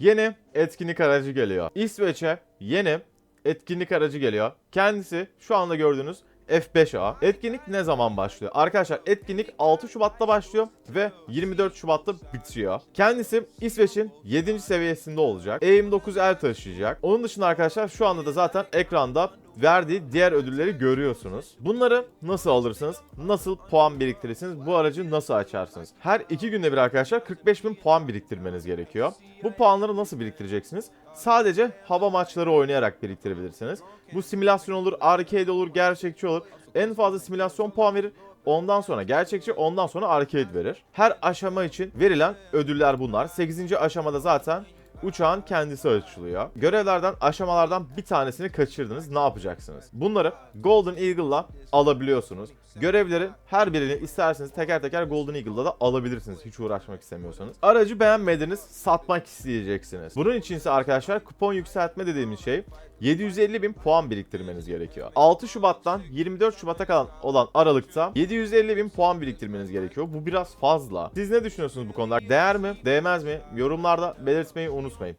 Yeni etkinlik aracı geliyor. İsveç'e yeni etkinlik aracı geliyor. Kendisi şu anda gördüğünüz F5A. Etkinlik ne zaman başlıyor? Arkadaşlar etkinlik 6 Şubat'ta başlıyor ve 24 Şubat'ta bitiyor. Kendisi İsveç'in 7. seviyesinde olacak. EM9L taşıyacak. Onun dışında arkadaşlar şu anda da zaten ekranda verdiği diğer ödülleri görüyorsunuz. Bunları nasıl alırsınız? Nasıl puan biriktirirsiniz? Bu aracı nasıl açarsınız? Her iki günde bir arkadaşlar 45.000 puan biriktirmeniz gerekiyor. Bu puanları nasıl biriktireceksiniz? Sadece hava maçları oynayarak biriktirebilirsiniz. Bu simülasyon olur, arcade olur, gerçekçi olur. En fazla simülasyon puan verir. Ondan sonra gerçekçi, ondan sonra arcade verir. Her aşama için verilen ödüller bunlar. 8. aşamada zaten uçağın kendisi açılıyor. Görevlerden, aşamalardan bir tanesini kaçırdınız. Ne yapacaksınız? Bunları Golden Eagle'la alabiliyorsunuz. Görevleri her birini isterseniz teker teker Golden Eagle'da da alabilirsiniz. Hiç uğraşmak istemiyorsanız. Aracı beğenmediniz, satmak isteyeceksiniz. Bunun için ise arkadaşlar kupon yükseltme dediğimiz şey 750 bin puan biriktirmeniz gerekiyor. 6 Şubat'tan 24 Şubat'a kalan olan aralıkta 750 bin puan biriktirmeniz gerekiyor. Bu biraz fazla. Siz ne düşünüyorsunuz bu konuda? Değer mi? Değmez mi? Yorumlarda belirtmeyi unutmayın.